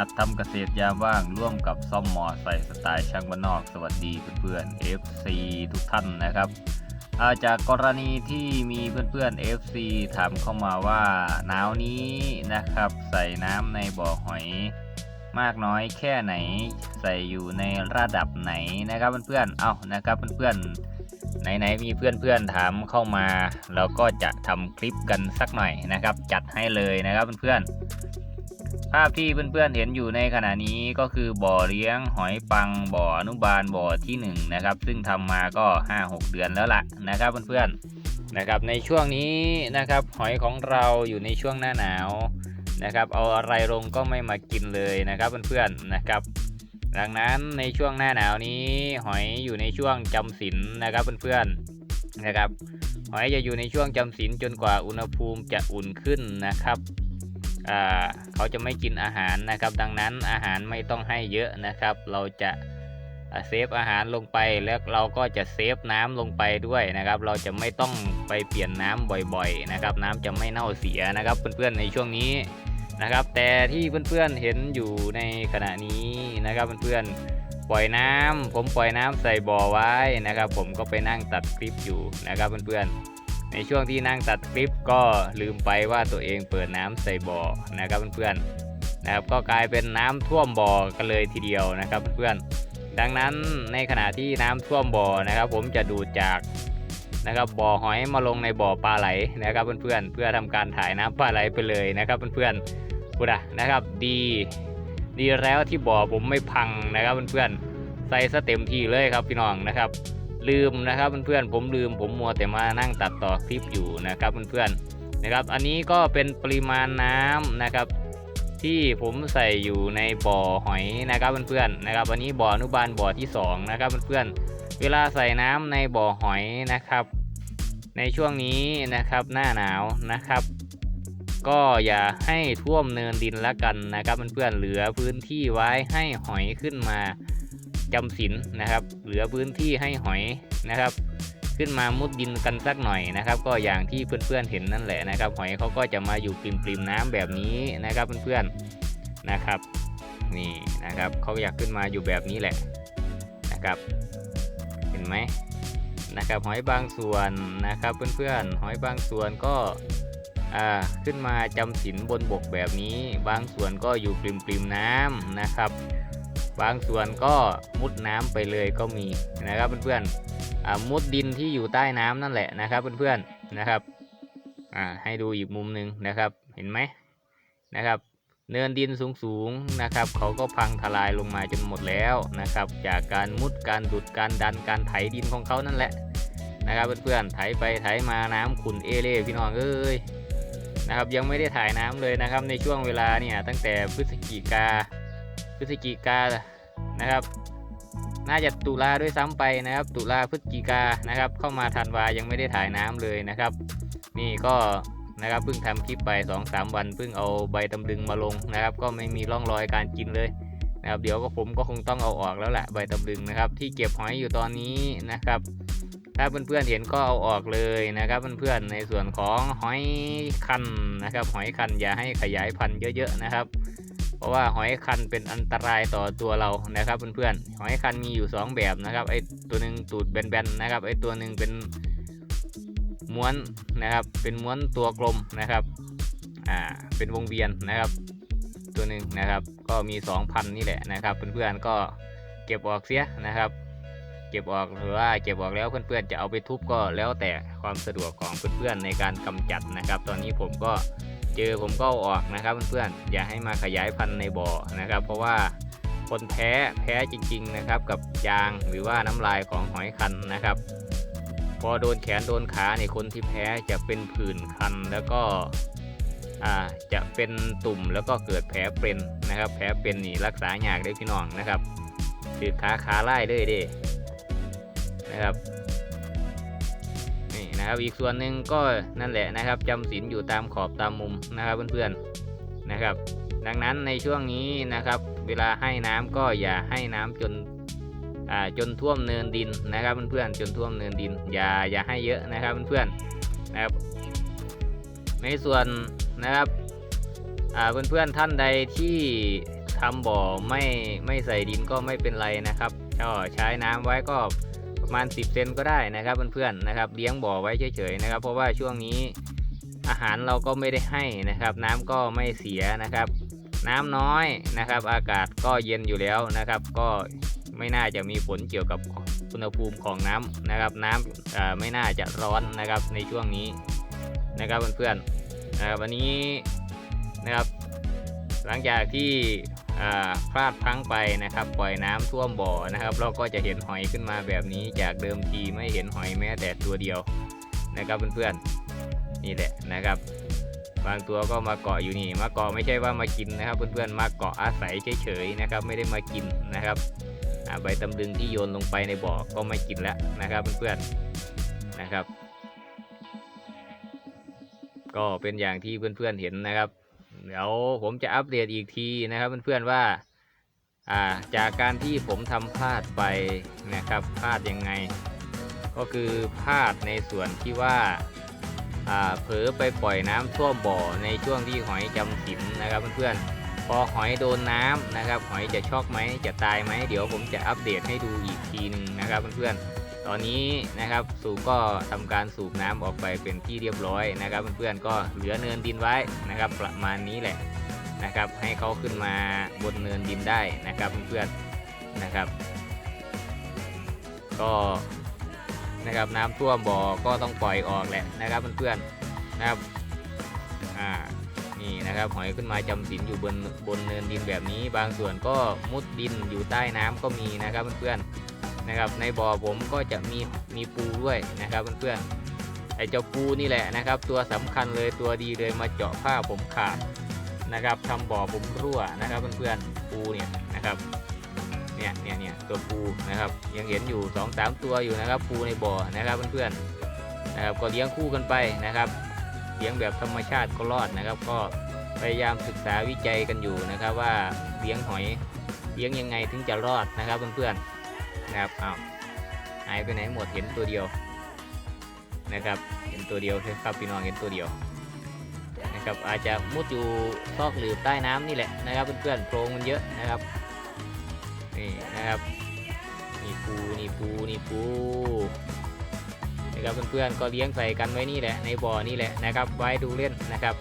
นัดทำเกษตรยามว่างร่วมกับซ่อมมอไซค์สไตล์ช่างบ้านนอก สวัสดีเพื่อนๆ FC ทุกท่านนะครับาจากกรณีที่มีเพื่อนๆ FC ถามเข้ามาว่าหนาวนี้นะครับ ใส่น้ำในบ่อหอย มากน้อยแค่ไหน ใส่อยู่ในระดับไหนนะครับเพื่อนๆ เอานะครับเพื่อนๆ ไหนๆ มีเพื่อนๆ ถามเข้ามา เราก็จะทำคลิปกันสักหน่อยนะครับ จัดให้เลยนะครับเพื่อนๆ ภาพที่เพื่อนๆเห็นอยู่ในขณะนี้ก็คือบ่อเลี้ยงหอยปังบ่ออนุบาลบ่อที่1นงนะครับ ซึ่งทำมาก็ 5-6 เดือนแล้วล่ะนะครับเพื่อนๆนะครับในช่วงนี้นะครับหอยของเราอยู่ในช่วงหน้าหนาวนะครับ เอาอะไรลงก็ไม่มากินเลยนะครับเพื่อนๆนะครับดังนั้นในช่วงหน้าหนาวนี้ หอยอยู่ในช่วงจำศีลนะครับเพื่อนๆนะครับ หอยจะอยู่ในช่วงจำศีลจนกว่าอุณหภูมิจะอุ่นขึ้นนะครับ เขาจะไม่กินอาหารนะครับ ดังนั้นอาหารไม่ต้องให้เยอะนะครับ เราจะเซฟอาหารลงไปแล้วเราก็จะเซฟน้ำลงไปด้วยนะครับ เราจะไม่ต้องไปเปลี่ยนน้ำบ่อยๆนะครับ น้ำจะไม่เน่าเสียนะครับ เพื่อนๆในช่วงนี้นะครับ แต่ที่เพื่อนๆเห็นอยู่ในขณะนี้นะครับเพื่อนๆปล่อยน้ำผมปล่อยน้ำใส่บ่อไว้นะครับ ผมก็ไปนั่งตัดคลิปอยู่นะครับเพื่อนๆ ในช่วงที่นั่งตัดคลิปก็ลืมไปว่าตัวเองเปิดน้ำใส่บ่อนะครับเพื่อนๆนะครับก็กลายเป็นน้ำท่วมบ่อกันเลยทีเดียวนะครับเพื่อนๆดังนั้นในขณะที่น้ำท่วมบ่อนะครับ ผมจะดูดจากนะครับบ่อหอยมาลงในบ่อปลาไหลนะครับเพื่อนๆเพื่อทำการถ่ายน้ำปลาไหลไปเลยนะครับเพื่อนๆพูดอะนะครับดีดีแล้วที่บ่อผมไม่พังนะครับเพื่อนๆใส่สเต็มที่เลยครับพี่น้องนะครับ ลืมนะครับเพื่อนๆผมลืมผมมัวแต่มานั่งตัดต่อคลิปอยู่นะครับเพื่อนๆนะครับ อันนี้ก็เป็นปริมาณน้ำนะครับ ที่ผมใส่อยู่ในบ่อหอยนะครับเพื่อนๆนะครับ อันนี้บ่ออนุบาลบ่อที่สองนะครับเพื่อนๆเวลาใส่น้ำในบ่อหอยนะครับ ในช่วงนี้นะครับหน้าหนาวนะครับ ก็อย่าให้ท่วมเนินดินละกันนะครับเพื่อนๆเหลือพื้นที่ไว้ให้หอยขึ้นมา จำศีลนะครับ เหลือพื้นที่ให้หอยนะครับ ขึ้นมามุดดินกันสักหน่อยนะครับ ก็อย่างที่เพื่อนๆเห็นนั่นแหละนะครับ หอยเขาก็จะมาอยู่ปริมๆน้ำแบบนี้นะครับเพื่อนๆนะครับ นี่นะครับเขาอยากขึ้นมาอยู่แบบนี้แหละนะครับ เห็นไหมนะครับหอยบางส่วนนะครับเพื่อนๆหอยบางส่วนก็ขึ้นมาจำศีลบนบกแบบนี้ บางส่วนก็อยู่ปริมๆน้ำนะครับ บางส่วนก็มุดน้ำไปเลยก็มีนะครับเพื่อนๆมุดดินที่อยู่ใต้น้ำนั่นแหละนะครับเพื่อนๆนะครับให้ดูอีกมุมหนึ่งนะครับเห็นไหมนะครับ เนินดินสูงๆนะครับ เขาก็พังทลายลงมาจนหมดแล้วนะครับ จากการมุดการดุดการดันการไถดินของเขานั่นแหละนะครับเพื่อนๆไถไปไถมาน้ำขุ่นเอเล่พี่น้องเอ้ยนะครับยังไม่ได้ถ่ายน้ำเลยนะครับในช่วงเวลาเนี่ยตั้งแต่พฤศจิกา พฤศจิกานะครับ น่าจะตุลาด้วยซ้ำไปนะครับ ตุลาพฤศจิกานะครับ เข้ามาธันวายังไม่ได้ถ่ายน้ำเลยนะครับ นี่ก็นะครับเพิ่งทำคลิปไป2อสวันเพิ่งเอาใบตำลึงมาลงนะครับ ก็ไม่มีร่องรอยการกินเลยนะครับเดี๋ยวก็ผมก็คงต้องเอาออกแล้วแหละใบตำลึงนะครับ ที่เก็บหอยอยู่ตอนนี้นะครับ ถ้าเพื่อนๆเห็นก็เอาออกเลยนะครับเพื่อนๆในส่วนของหอยคันนะครับ หอยคันอย่าให้ขยายพันธุ์เยอะ ๆนะครับ เพราะว่าหอยคันเป็นอันตรายต่อตัวเรานะครับเพื่อนๆหอยคันมีอยู่ 2 แบบนะครับไอตัวหนึ่งตูดแบนๆนะครับไอตัวหนึ่งเป็นม้วนนะครับ เป็นม้วนตัวกลมนะครับอ่าเป็นวงเวียนนะครับ ตัวหนึ่งนะครับ ก็มี 2,000 นี่แหละนะครับเพื่อนๆก็เก็บออกเสียนะครับเก็บออกหรือว่าเก็บออกแล้วเพื่อนๆจะเอาไปทุบก็แล้วแต่ความสะดวกของเพื่อนๆในการกำจัดนะครับ ตอนนี้ผมก็ เจอผมก็อออกนะครับเพื่อนๆอย่าให้มาขยายพันธุ์ในบ่อนะครับ เพราะว่าคนแพ้แพ้จริง ๆนะครับ กับยางหรือว่าน้ำลายของหอยคันนะครับ พอโดนแขนโดนขาเนี่ยคนที่แพ้จะเป็นผื่นคันแล้วก็จะเป็นตุ่มแล้วก็เกิดแผลเป็นนะครับ แผลเป็นนี่รักษายากได้พี่น้องนะครับถือขาขาไล่เลยด้นะครับ นะครับ อีกส่วนหนึ่งก็นั่นแหละนะครับจำศีลอยู่ตามขอบตามมุมนะครับเพื่อนๆนะครับ ดังนั้นในช่วงนี้นะครับ เวลาให้น้ำก็อย่าให้น้ำจนอ่าจนท่วมเนินดินนะครับเพื่อนๆจนท่วมเนินดิน อย่าอย่าให้เยอะนะครับเพื่อนๆนะครับ ในส่วนนะครับอ่าเพื่อนๆท่านใดที่ถทำบ่อไม่ไม่ใส่ดินก็ไม่เป็นไรนะครับก็ใช้น้ำไว้ก็ ประมาณ 10เซนก็ได้นะครับเพื่อนๆนะครับ เลี้ยงบ่อไว้เฉยๆนะครับ เพราะว่าช่วงนี้อาหารเราก็ไม่ได้ให้นะครับ น้ำก็ไม่เสียนะครับ น้ำน้อยนะครับ อากาศก็เย็นอยู่แล้วนะครับ ก็ไม่น่าจะมีผลเกี่ยวกับอุณหภูมิของน้ำนะครับน้ำอ่าไม่น่าจะร้อนนะครับในช่วงนี้นะครับเพื่อนๆนะครับวันนี้นะครับหลังจากที่ พลาดพลั้งไปนะครับ ปล่อยน้ำท่วมบ่อนะครับ เราก็จะเห็นหอยขึ้นมาแบบนี้ จากเดิมทีไม่เห็นหอยแม้แต่ตัวเดียวนะครับเพื่อนๆนี่แหละนะครับ บางตัวก็มาเกาะอยู่นี่ มาเกาะไม่ใช่ว่ามากินนะครับ เพื่อนๆมาเกาะอาศัยเฉยๆนะครับ ไม่ได้มากินนะครับใบตำลึงที่โยนลงไปในบ่อก็ไม่กินแล้วนะครับเพื่อนๆนะครับ ก็เป็นอย่างที่เพื่อนๆเห็นนะครับ เดี๋ยวผมจะอัปเดตอีกทีนะครับเพื่อนๆว่าอ่าจากการที่ผมทำพลาดไปนะครับพลาดยังไง ก็คือพลาดในส่วนที่ว่าอ่าเผลอไปปล่อยน้ำท่วมบ่อในช่วงที่หอยจำศีลนะครับเพื่อนๆพอหอยโดนน้ำนะครับ หอยจะช็อกไหมจะตายไหมเดี๋ยวผมจะอัปเดตให้ดูอีกทีหนึ่งนะครับเพื่อนๆ ตอนนี้นะครับสูบก็ทำการสูบน้ำออกไปเป็นที่เรียบร้อยนะครับเพื่อนๆก็เหลือเนินดินไว้นะครับ ประมาณนี้แหละนะครับ ให้เขาขึ้นมาบนเนินดินได้นะครับเพื่อนๆนะครับ ก็นะครับน้ำท่วมบ่อก็ต้องปล่อยออกแหละนะครับเพื่อนๆนะครับอ่านี่นะครับหอยขึ้นมาจำศีลอยู่บนบนเนินดินแบบนี้ บางส่วนก็มุดดินอยู่ใต้น้ำก็มีนะครับเพื่อนๆ นะครับ ในบ่อผมก็จะมีมีปูด้วยนะครับเพื่อนๆไอ้เจ้าปูนี่แหละนะครับ ตัวสำคัญเลยตัวดีเลยมาเจาะผ้าผมขาดนะครับทำบ่อผมรั่วนะครับเพื่อนๆปูเนี่ยนะครับเนี่ยเนี่ยเนี่ยตัวปูนะครับยังเห็นอยู่2อสามตัวอยู่นะครับปูในบ่อนะครับเพื่อนๆนะครับก็เลี้ยงคู่กันไปนะครับเลี้ยงแบบธรรมชาติก็รอดนะครับ ก็พยายามศึกษาวิจัยกันอยู่นะครับว่าเลี้ยงหอยเลี้ยงยังไงถึงจะรอดนะครับเพื่อนๆ นะครับอ้าวหายไปไหนหมดเห็นตัวเดียวนะครับ เห็นตัวเดียวใช่ครับพี่น้องเห็นตัวเดียวนะครับอาจจะมุดอยู่ซอกหลืบใต้น้ำนี่แหละนะครับเพื่อนๆโพรงมันเยอะนะครับนี่นะครับนี่ปูนี่ปูนี่ปูนะครับเพื่อนๆก็เลี้ยงใส่กันไว้นี่แหละในบ่อนี่แหละนะครับ ไว้ดูเล่นนะครับ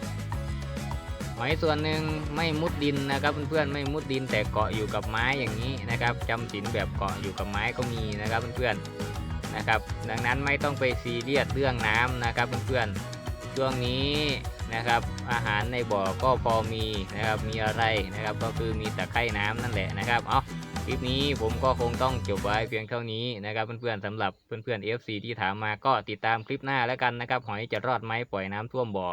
หอยส่วนหนึ่งไม่มุดดินนะครับเพื่อนๆไม่มุดดินแต่เกาะอยู่กับไม้อย่างนี้นะครับจำศีลแบบเกาะอยู่กับไม้ก็มีนะครับเพื่อนๆนะครับดังนั้นไม่ต้องไปซีเรียสเรื่องน้ำนะครับเพื่อนๆช่วงนี้นะครับอาหารในบ่อก็พอมีนะครับมีอะไรนะครับก็คือมีตะไคร่น้ำนั่นแหละนะครับเอาคลิปนี้ผมก็คงต้องจบไว้เพียงเท่านี้นะครับเพื่อนๆสำหรับเพื่อนๆ FC ที่ถามมาก็ติดตามคลิปหน้าแล้วกันนะครับหอยจะรอดไหมปล่อยน้ำท่วมบ่อ